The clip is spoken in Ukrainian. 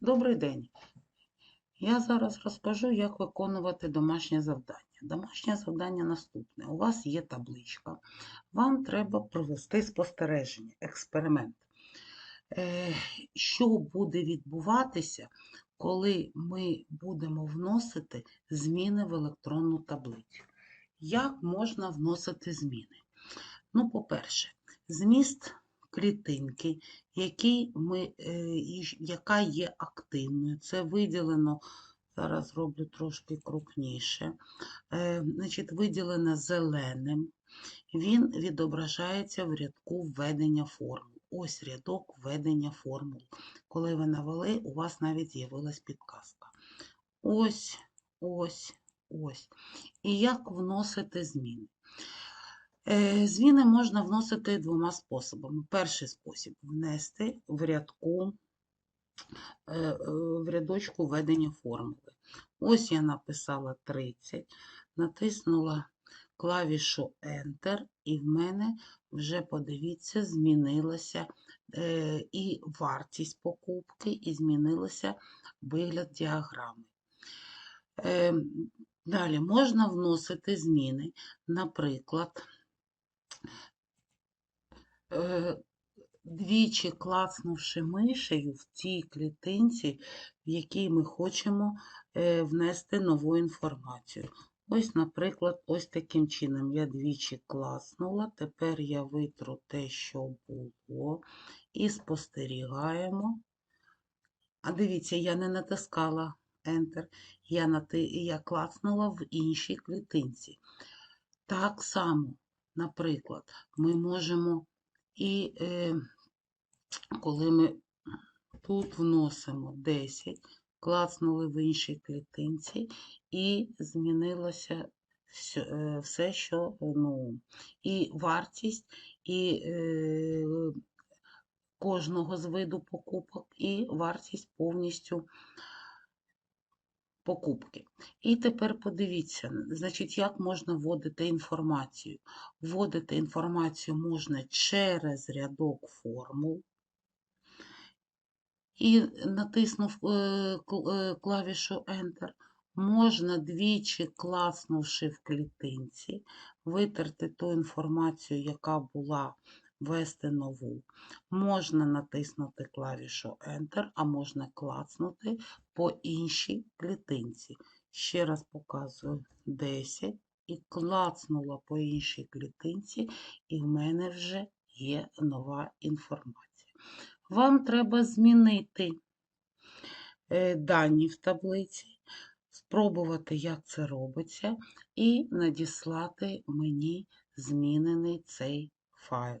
Добрий день. Я зараз розкажу, як виконувати домашнє завдання. Домашнє завдання наступне. У вас є табличка. Вам треба провести спостереження, експеримент. Е, Що буде відбуватися, коли ми будемо вносити зміни в електронну таблицю? Як можна вносити зміни? Ну, по-перше, зміст клітинки, який ми, е, яка є активною. Це виділено, зараз зроблю трошки крупніше, е, значить, виділено зеленим. Він відображається в рядку введення формул. Ось рядок введення формул. Коли ви навели, у вас навіть з'явилась підказка. Ось, ось, ось. І як вносити зміни? Е, Зміни можна вносити двома способами. Перший спосіб внести в рядку, е, е, в рядочку введення формули. Ось я написала 30, натиснула клавішу Enter, і в мене вже, подивіться, змінилася і вартість покупки, і змінилося вигляд діаграми. Далі можна вносити зміни, наприклад, двічі клацнувши мишею в тій клітинці, в якій ми хочемо е, внести нову інформацію. Ось, наприклад, ось таким чином я двічі клацнула, тепер я витру те, що було, і спостерігаємо. А дивіться, я не натискала Enter, я, нати... я клацнула в іншій клітинці. Так само, наприклад, ми можемо і е, коли ми тут вносимо 10, клацнули в іншій клітинці, і змінилося все, е, все що ну, і вартість, і е, кожного з виду покупок, і вартість повністю покупки. І тепер подивіться, значить, як можна вводити інформацію. Вводити інформацію можна через рядок формул. І натиснув е, е, клавішу Enter, можна двічі класнувши в клітинці, витерти ту інформацію, яка була ввести нову. Можна натиснути клавішу Enter, а можна клацнути по іншій клітинці. Ще раз показую 10 і клацнула по іншій клітинці, і в мене вже є нова інформація. Вам треба змінити е, дані в таблиці, спробувати, як це робиться, і надіслати мені змінений цей файл.